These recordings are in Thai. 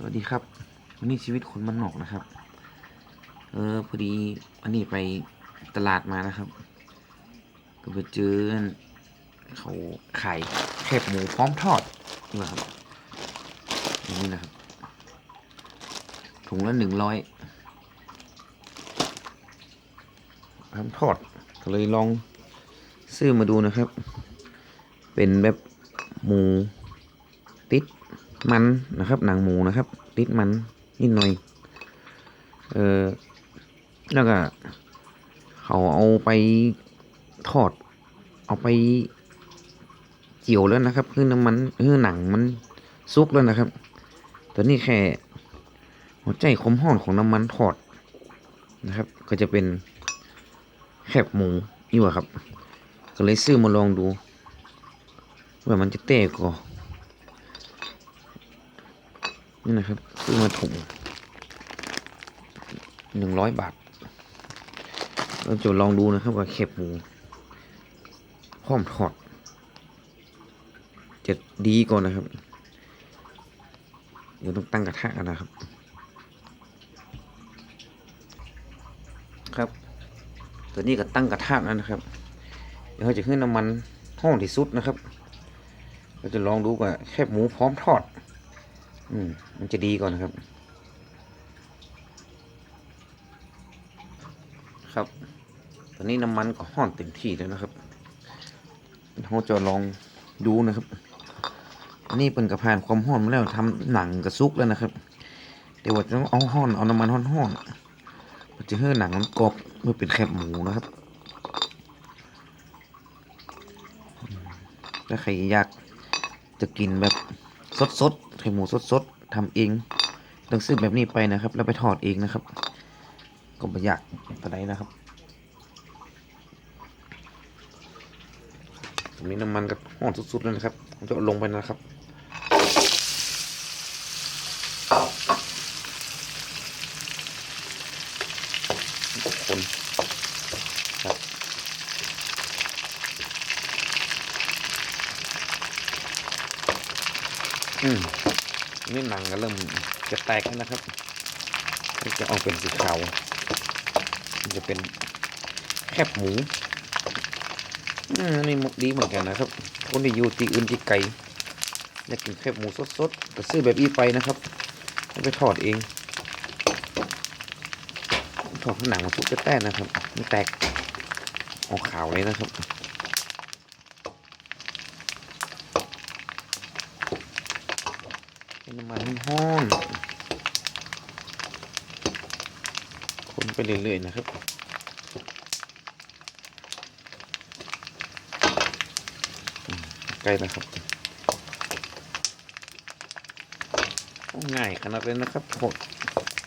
สวัสดีครับวันนี้ชีวิตคนมันหนอกนะครับ เออพอดีวันนี้ไปตลาดมานะครับ ก็ไปเจอเขาขายแคบหมูพร้อมทอดนะครับนี้นะครับถุงละหนึ่งร้อยพร้อมทอดก็เลยลองซื้อมาดูนะครับ เป็นแบบหมูติด มันนะครับหนังหมูนะครับ ติดมันนิดหน่อย เออแล้วก็เขาเอาไปทอด เอาไปเจียวแล้วนะครับคือน้ำมันคือหนังมันซุกแล้วนะครับแตัวนี้แค่หัวใจคมห่อนของน้ำมันทอดนะครับ ก็จะเป็นแคบหมูนี่วะครับ ก็เลยซื้อมาลองดูว่ามันจะเตะก่อ นี่นะครับซื้อมาถุงหนึ่งร้อยบาทเราจะลองดูนะครับว่าแคบหมูพร้อมทอดจะดีก่อนนะครับ เดี๋ยวต้องตั้งกระทะกันนะครับ ครับตัวนี้ก็ตั้งกระทะแล้วนะครับ เดี๋ยวเราจะขึ้นน้ำมันห้องที่สุดนะครับ เราจะลองดูว่าแคบหมูพร้อมทอด อืมมันจะดีก่อนนะครับ ครับ ตอนนี้น้ำมันก็ห้อนเต็มที่แล้วนะครับเราจะลองดูนะครับนนี้เป็นกระพานความห้อนมาแล้วทำหนังกระซุกแล้วนะครับ เดี๋ยวจะต้องเอาห้อนเอาน้ำมันห้อนๆมันจะให้หนังมันกรอบเมื่อเป็นแคบหมูนะครับ ถ้าใครอยากจะกินแบบสดๆ ไข่หมูสดๆทำเอง ต้องซื้อแบบนี้ไปนะครับ แล้วไปทอดเองนะครับ ก็ไม่ยากปานใดนะครับตรงนี้น้ำมันก็ห้อนสุดๆแล้วนะครับผมจะลงไปนะครับคนครับอืม นี่หนังก็เริ่มจะแตกแล้วนะครับจะออกเป็นสีขาวจะเป็นแคบหมูอืมอันนี่มุกดีเหมือนกันนะครับ คนที่อยู่ที่อื่นที่ไกลอยากกินแคบหมูสดๆก็ซื้อแบบอีไปนะครับไปทอดเองทอดหนังมันสุกจะแตกนะครับมันแตกออกขาวเลยนะครับ เป็นน้ำมันห้อนคนไปเรื่อยๆนะครับอืมใกล้แล้วครับง่ายขนาดเลยนะครับทอด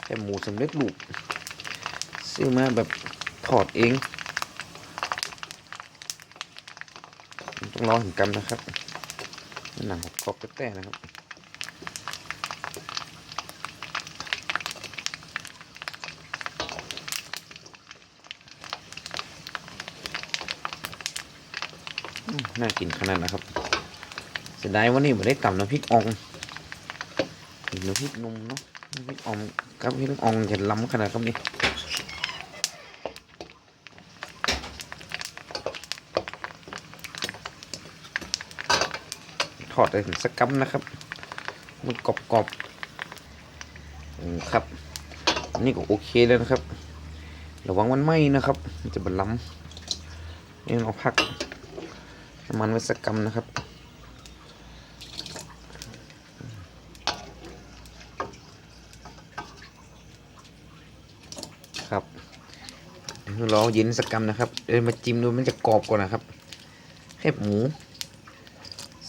แค่หมูสำเร็จรูปซื้อมาแบบถอดเองต้องรอถึงกำนะครับหนังกรอบแต่นะครับ น่ากินขนาดนะครับเสียดายวันนี้ไม่ได้ตำน้ำพริกอ่องน้ำพริกนุ่มเนาะน้ำพริกอ่องกับพริกอ่องจะล้ำขนาดครับนี่ทอดได้ถึงสักกัมนะครับ มันกรอบๆอืมครับอันนี่ก็โอเคแล้วนะครับ ระวังมันไหม้นะครับ มันจะบรรล้ำนี่เราพัก้มันไว้สักกำนะครับครับเรอเย็นสักกำนะครับเดี๋ยวมาจิ้มดูมันจะกรอบก่อนนะครับแคบหมู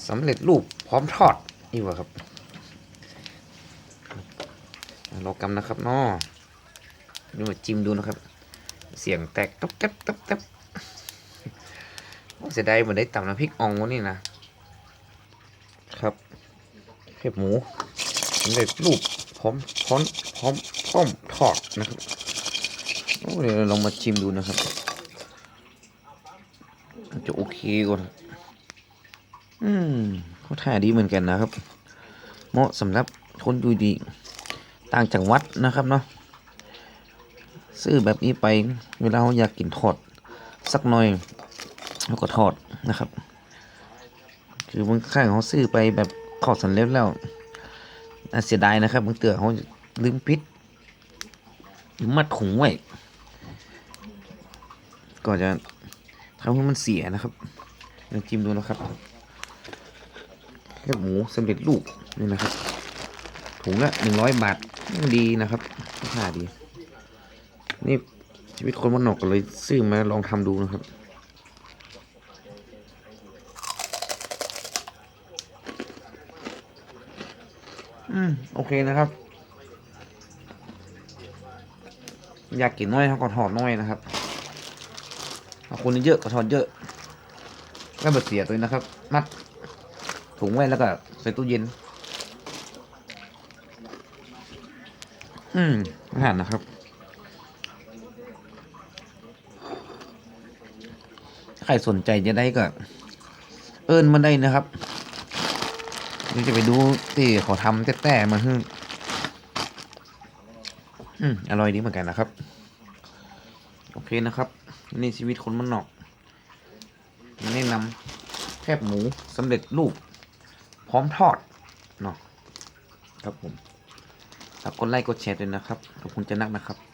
สำเร็จรูปพร้อมทอดนี่วะครับรอกำนะครับน้อเดี๋ยวมาจิ้มดูนะครับ เสียงแตกต๊บแต๊บต๊บแต๊บ เสียดายเหมือนได้ตำน้ำพริกอ่องวะนี่นะ ครับเห็บหมูสำเร็จรูปพร้อมพร้อมพร้อมพร้อมทอดนะครับเดี๋ยวลองมาชิมดูนะครับ จะโอเคก่อนอืมเขาท่าดีเหมือนกันนะครับ เหมาะสำหรับคนอยู่ดี ต่างจังหวัดนะครับเนาะซื้อแบบนี้ไป เวลาเราอยากกินทอดสักหน่อย เราก็ทอดนะครับ คือบางครั้งเขาซื้อไปแบบทอดสำเร็จแล้วเสียดายนะครับบางเตือเขาลืมปิดหรือมัดถุงไว้ก็จะทำให้มันเสียนะครับลองจิ้มดูนะครับแค่หมูสำเร็จรูปนี่นะครับถุงละหนึ่งร้อยบาทดีนะครับราคาดี นี่ชีวิตคนมันหนอกก็เลยซื้อมาลองทำดูนะครับ อืม โอเคนะครับ อยากกินน้อยครับก็ถอดน้อยนะครับเอาคนเยอะก็ถอดเยอะก็เบิดเสียตัวนี้นะครับ มัดถุงไว้แล้วก็ใส่ตู้เย็น อืมอาหารนะครับใครสนใจจะได้ก็ เอิญมาได้นะครับ เดี๋ยวจะไปดูที่เขาทำแต่ๆมาฮึอืมอร่อยดีเหมือนกันนะครับ โอเคนะครับ นี่ชีวิตคนมันหนอกแนะนำแคบหมูสำเร็จรูป พร้อมทอดเนาะครับผมฝากกดไลค์กดแชร์ด้วยนะครับ ขอบคุณจะนักนะครับ